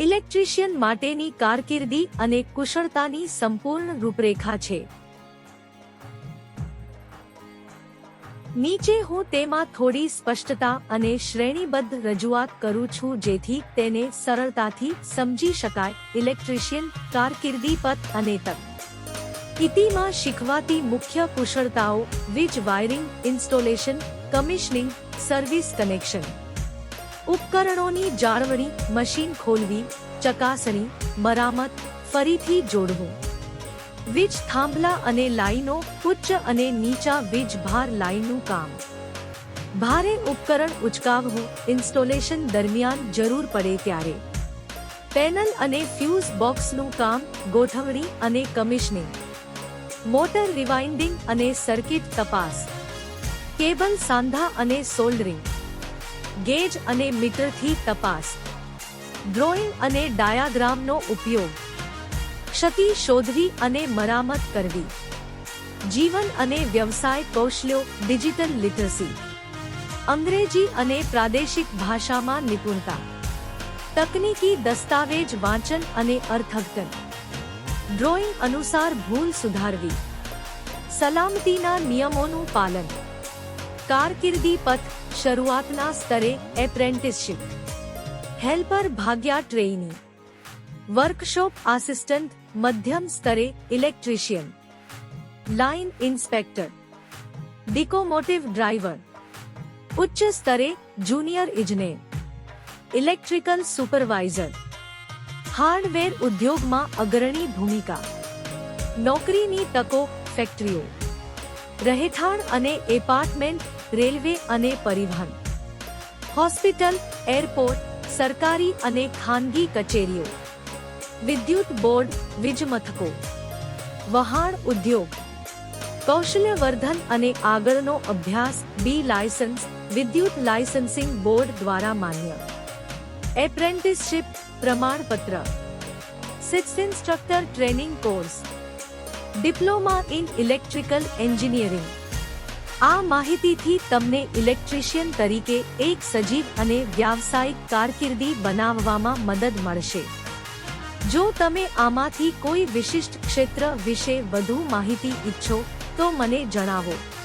Electrician માટેની કારકિર્દી અને કુશળતાની સંપૂર્ણ રૂપરેખા છે. નીચે હું તેમાં થોડી સ્પષ્ટતા અને શ્રેણીબદ્ધ રજૂઆત કરું છું જેથી તેને સરળતાથી સમજી શકાય ઇલેક્ટ્રિશિયન કારકિર્દી પથ અને તક. ઇતિમાં શીખવાતી મુખ્ય કુશળતાઓ, વીજ wiring, installation, commissioning, service connection. ઉપકરણોની જાળવણી, મશીન ખોલવી, ચકાસણી, મરામત, ફરીથી જોડવું. વીજ થાંભલા અને લાઈનો ઉચ્ચ અને નીચા વીજ ભાર લાઈનનું કામ. ભારે ઉપકરણ ઉચકાવવું ઇન્સ્ટોલેશન દરમિયાન જરૂર પડે ત્યારે. પેનલ અને ફ્યુઝ બોક્સનું કામ, ગોઠવણી અને કમિશનિંગ. મોટર રિવાઇન્ડિંગ અને સર્કિટ તપાસ. કેબલ સાંધા અને સોલ્ડરિંગ. ગેજ અને મીટરથી તપાસ. ડ્રોઈંગ અને ડાયાગ્રામનો ઉપયોગ. ક્ષતિ શોધવી અને મરામત કરવી. જીવન અને વ્યવસાય કૌશલ્યો, ડિજિટલ લિટરસી. અંગ્રેજી અને પ્રાદેશિક ભાષામાં નિપુણતા. તકનીકી દસ્તાવેજ વાંચન અને અર્થઘટન. ડ્રોઈંગ અનુસાર ભૂલ સુધારવી. સલામતીના નિયમોનું પાલન. કારકિર્દી પથ શરૂઆતના સ્તરે એપ્રેન્ટિસશીપ, હેલ્પર ભાગ્યા ટ્રેની વર્કશોપ આસિસ્ટન્ટ, મધ્યમ સ્તરે electrician, line inspector, locomotive driver ઉચ્ચ સ્તરે જુનિયર ઇજનેર, ઇલેક્ટ્રિકલ સુપરવાઇઝર, હાર્ડવેર ઉદ્યોગમાં અગ્રણી ભૂમિકા, નોકરીની તકો ફેક્ટરીઓ, રહેઠાણ અને એપાર્ટમેન્ટ રેલવે અને પરિવહન. હોસ્પિટલ, એરપોર્ટ, સરકારી અને ખાનગી કચેરીઓ. વિદ્યુત બોર્ડ, વીજમથકો. વહાણ ઉદ્યોગ. કૌશલ્યવર્ધન અને આગળનો અભ્યાસ, બી લાયસન્સ, વિદ્યુત લાયસન્સિંગ બોર્ડ દ્વારા માન્ય. એપ્રેન્ટિસશીપ, પ્રમાણપત્ર. Six instructor training course. Diploma in electrical engineering. આ માહિતીથી તમને ઇલેક્ટ્રિશિયન તરીકે એક સજીવ અને વ્યાવસાયિક કારકિર્દી બનાવવામાં મદદ મળશે. જો તમે આમાંથી કોઈ વિશિષ્ટ ક્ષેત્ર વિશે વધુ માહિતી ઈચ્છો, તો મને જણાવો.